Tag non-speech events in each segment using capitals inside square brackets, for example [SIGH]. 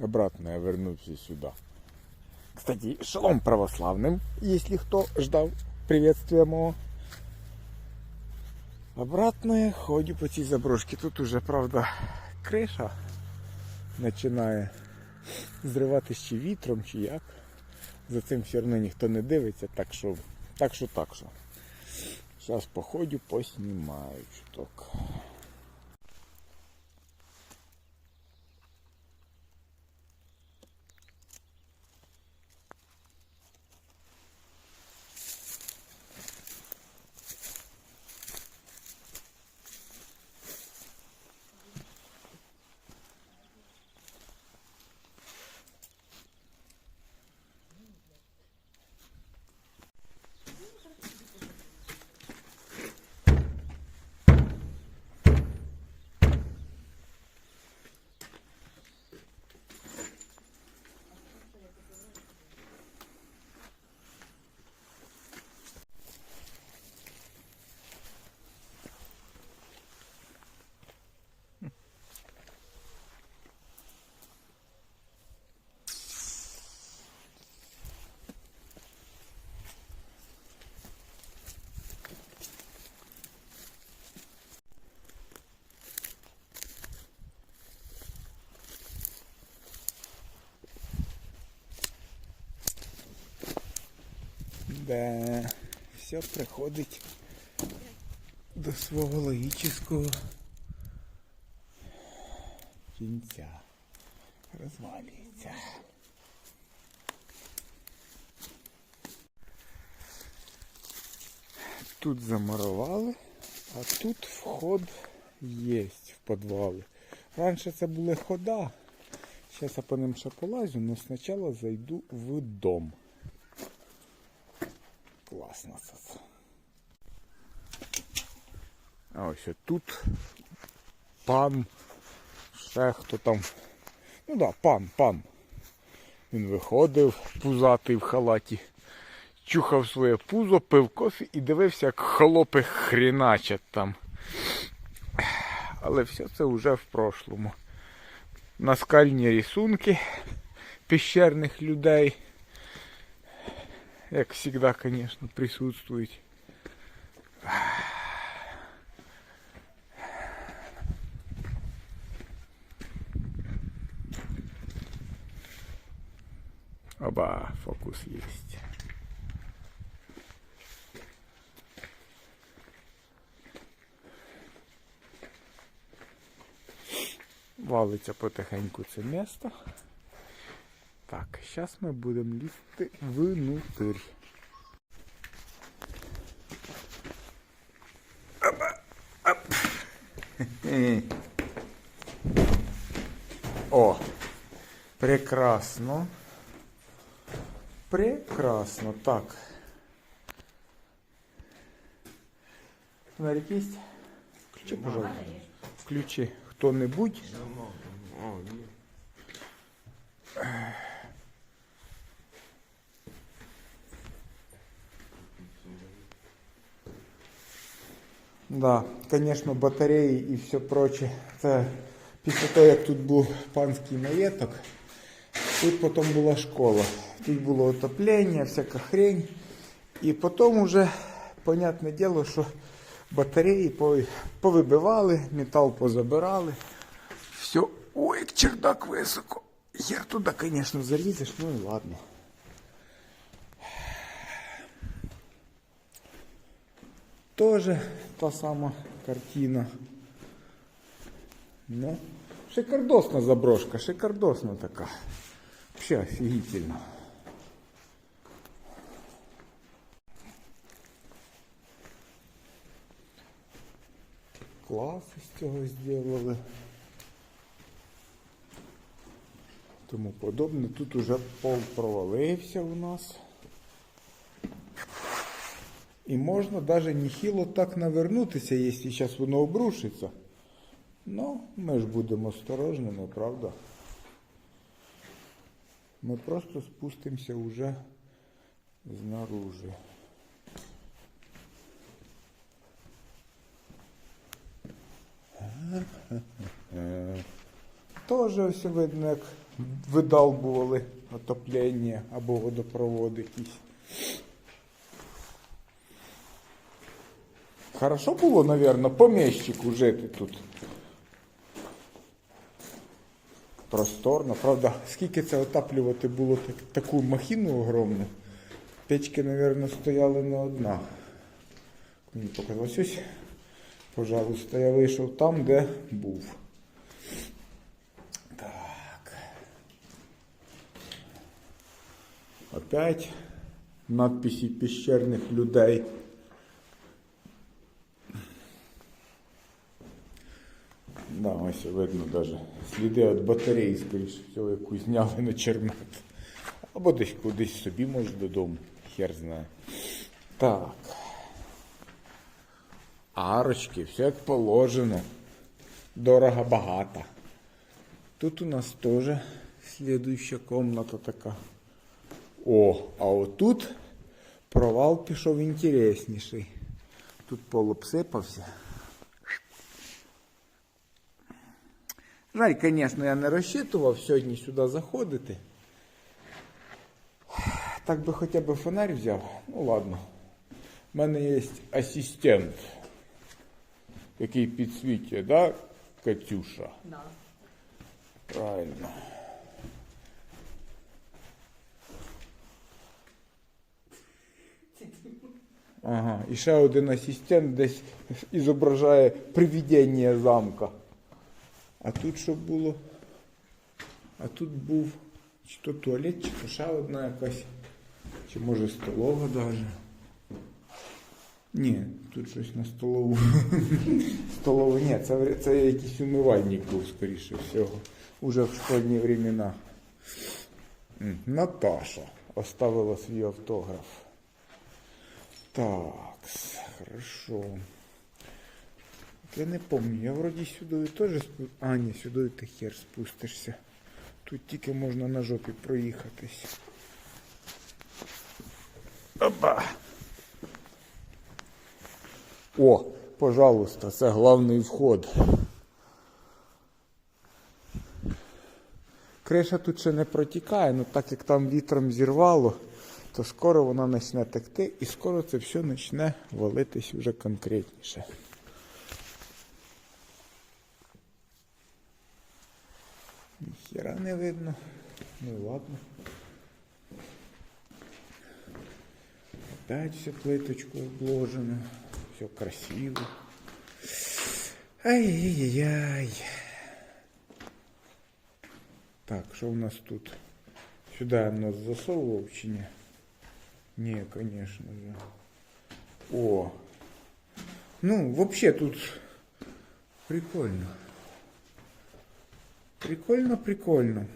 Обратно я вернувся сюда. Кстати, шалом православным, если кто ждал приветствия моего. Обратно я ходю по цій заброшці. Тут уже, правда, криша починає зриватися чи вітром, чи як. За цим все одно ніхто не дивиться, так що так що так що. Зараз походю, поснімаю чуток. Да, все приходить до свого логічного кінця. Розвалюється. Тут замурували, а тут вход є в підвали. Раніше це були хода. Зараз я по ним ще полазю, але спочатку зайду в дом. Класно це. А ось тут пан, ще хто там. Ну да, пан, пан. Він виходив, пузатий в халаті, чухав своє пузо, пив кофі і дивився, як холопи хріначать там. Але все це вже в прошлому. Наскальні рисунки пещерних людей як всегда, конечно, присутствують. Оба, фокус есть. Валиться потихеньку це місто. Так, зараз ми будемо лізти внутрь. Опа, оп. О, прекрасно. Прекрасно. Так. Фонарик есть? Включи, пожалуйста. Включи кто-нибудь. Да, звісно, батареї і все проче. Це після того, як тут був панський маєток, тут потім була школа. Тут було отоплення, всяка хрень. І потім вже, понятне діло, що батареї повибивали, метал позабирали. Все, ой, чердак високо. Я туди, звісно, залізеш, ну і ладно. Тоже та сама картина. Ну, шикардосна заброшка, шикардосна така. Вообще офигительно. Клас із цього зробили. Тому подобне. Тут уже пол провалився у нас. І можна даже нехило так навернутися, якщо зараз воно обрушиться. Ну, ми ж будемо осторожними, правда? Ми просто спустимося уже знаружи. [LAUGHS] Тоже все видно, як видалбували отоплення або водопровод якийсь. Хорошо було, наверное, поміщику жити тут. Просторно, правда, [LAUGHS] скільки це отаплювати було так, таку махіну огромну. Печки, наверное, стояли не одна. Мені показалось ось. Пожалуйста, я вийшов там, де був. Так. Опять надписи пещерних людей. Да, ось видно даже сліди від батареї, скоріше всього, яку зняли на чермет. Або десь кудись собі, може, додому. Хер знає. Так. Арочки, все як положено. Дорого багато. Тут у нас теж слідуюча комната така. О, а отут провал пішов інтересніший. Тут пол обсипався. Жаль, звісно, я не розчитував сьогодні сюди заходити. Так би хоча б фонарь взяв. Ну ладно. У мене є асистент, який підсвічує, да, Катюша? Да. Правильно. Ага, і ще один асистент десь ізображає привідення замка. А тут що було? А тут був чи то туалет, чи то ще одна якась, чи може столова навіть. Ні, тут щось на столову. [LAUGHS] Столову, ні, це, це якийсь умивальник був, скоріше всього. Уже в школьні времена. Наташа оставила свій автограф. Так, хорошо. Я не помню, я вроді сюди теж спу... А, ні, сюди ти хер спустишся. Тут тільки можна на жопі проїхатись. Опа! О, пожалуйста, це головний вход. Криша тут ще не протікає, але так як там вітром зірвало, то скоро вона почне текти і скоро це все почне валитись вже конкретніше. Ніхіра не видно. Ну ладно. Опять все плиточку обложено. Все красиво. Ай-яй-яй. Так, що у нас тут? Сюди я нас засовував чи ні? Ні, конечно же. О. Ну, вообще тут прикольно. Прикольно, прикольно.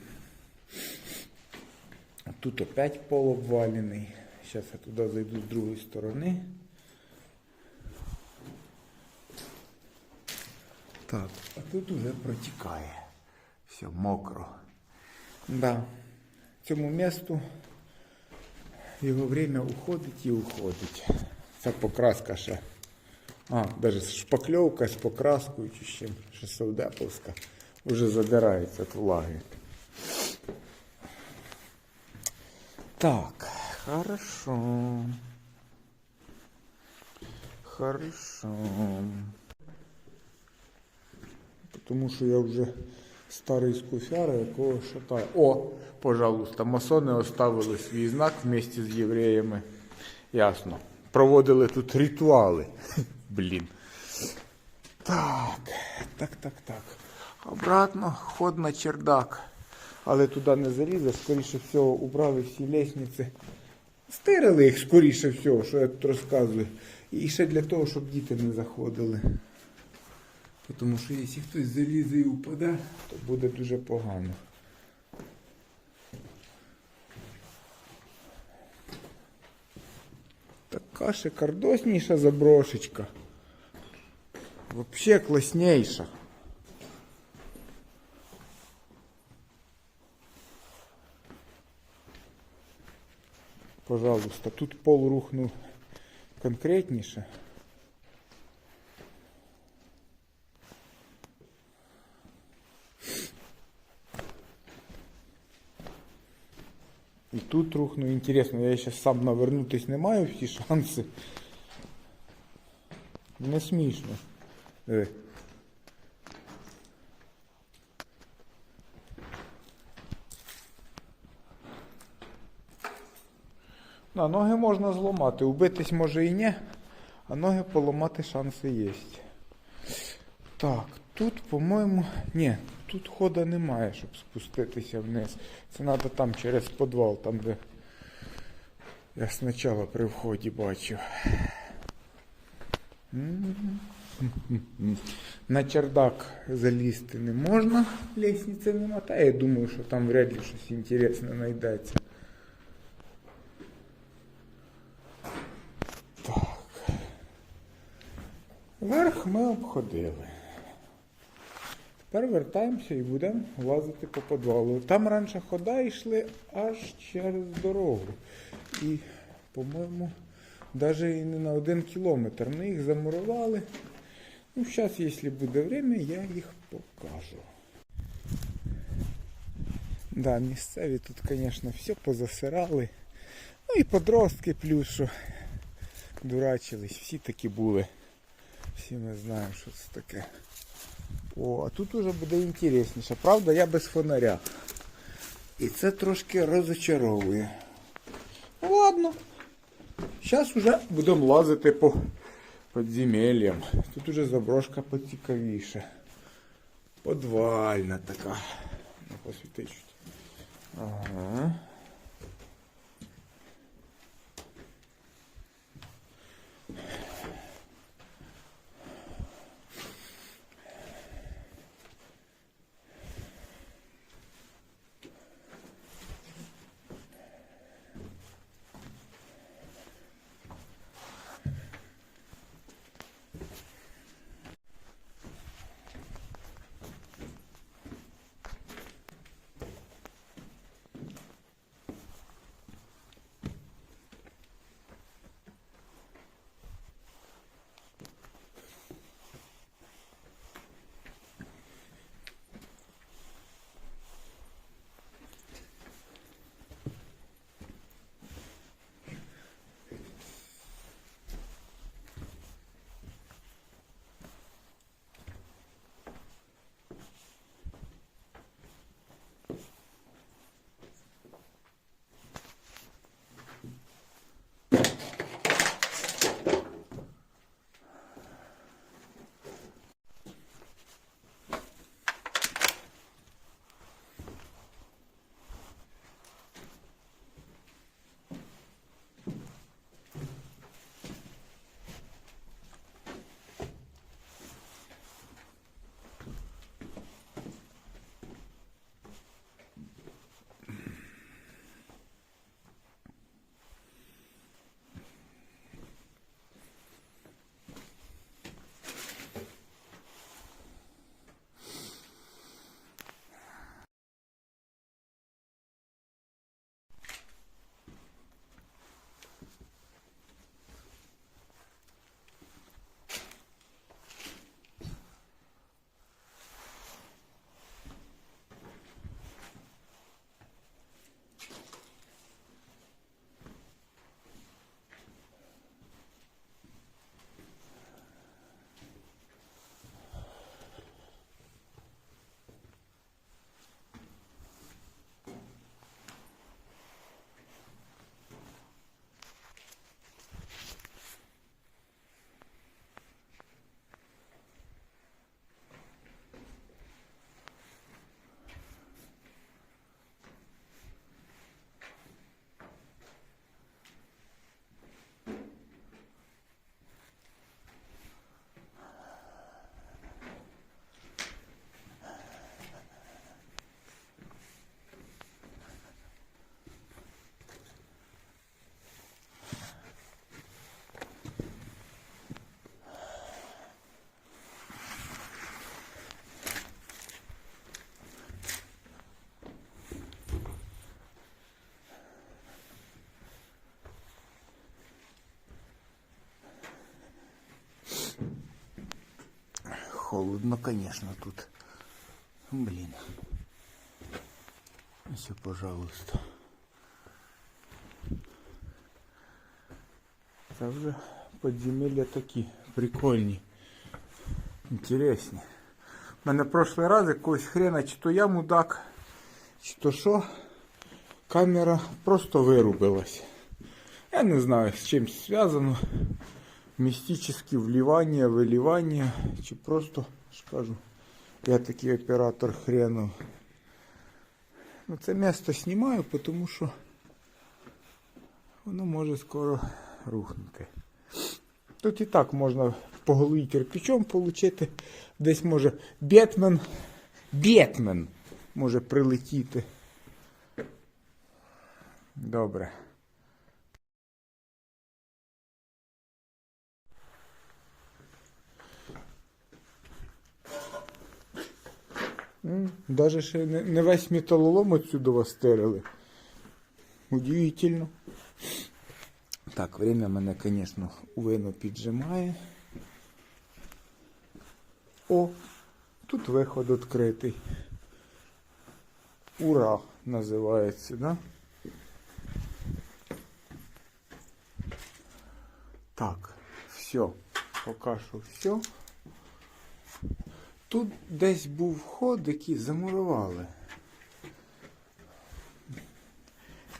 Тут опять пол обваленный. Сейчас я туда зайду с другой стороны. Так, а тут уже протікає. Все мокро. Да. Цьому місту його время уходить і уходить. Ця покраска ще. А, навіть шпакльовка з покраскою чи з чим, ще совдеповська. Уже задирається від влаги. Так, хорошо. Хорошо. Тому що я вже старий скуфяра, якого шатаю. О, пожалуйста, масони оставили свій знак вместе з євреями. Ясно. Проводили тут ритуали. [LAUGHS] Блін. Так, так, так, так. Обратно, ход на чердак. Але туди не залізеш, скоріше всього, убрали всі лестниці. Стирили їх, скоріше всього, що я тут розказую. І ще для того, щоб діти не заходили. Тому що якщо хтось залізе і упаде, то буде дуже погано. Така шикардосніша заброшечка. Вообще класнейша. Пожалуйста, тут пол рухнув конкретніше. І тут рухну. Інтересно, я зараз сам навернутись не маю всі шанси. Не смішно. На, ноги можна зламати. Убитись може і ні, а ноги поламати шанси є. Так, тут, по-моєму. Ні, тут хода немає, щоб спуститися вниз. Це треба там через підвал, там де я спочатку при вході бачив. На чердак залізти не можна, лестниці нема. Та я думаю, що там вряд ли щось інтересне знайдеться. Верх ми обходили. Тепер вертаємося і будемо лазити по підвалу. Там раніше хода йшли аж через дорогу. І, по-моєму, навіть і не на один кілометр. Ми їх замурували. Ну, зараз, якщо буде время, я їх покажу. Да, місцеві тут, звісно, все позасирали. Ну і подростки плюс, що дурачились, всі такі були. Всі ми знаємо, що це таке. О, а тут уже буде інтересніше. Правда, я без фонаря. І це трошки розочаровує. Ладно. Зараз вже будемо лазити по підземеллям. Тут уже заброшка поцікавіше. Подвальна така. Ну. Ага. холодно, конечно, тут. Блин. Все, пожалуйста. Це вже подземелля такі прикольні. Інтересні. У мене прошлий раз якогось хрена, чи то я мудак, чи то що, камера просто вырубилась. Я не знаю с чем связано. Містичні вливання, виливання, чи просто, ж кажу, я такий оператор хренов. Ну, це місто знімаю, тому що воно може скоро рухнути. Тут і так можна по голові кирпичом отримати. Десь може Бетмен, Бетмен може прилетіти. Добре. М, Даже ще не, не весь металолом отсюда вас стерили. Удивительно. Так, время мене, звісно, увину піджимає. О, тут виход відкритий. Ура! називається, да? Так, все. Поки що все. Тут десь був вход, який замурували.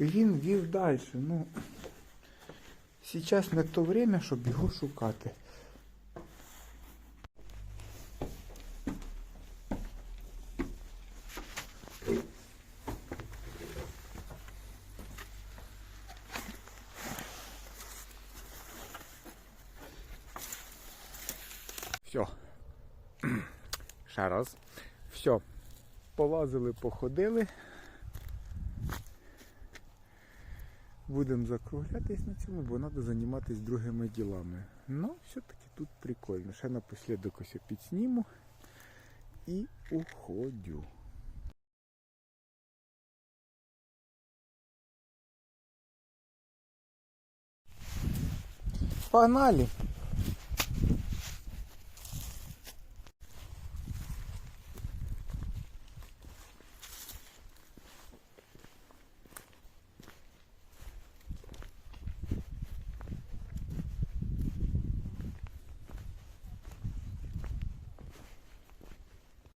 Він вів далі. Ну, зараз не то время, щоб його шукати. Все. Ще раз. Все. Полазили, походили. Будемо закруглятись на цьому, бо треба займатися другими ділами. Ну, все-таки тут прикольно. Ще напослідок ось підсніму і уходю. Погнали!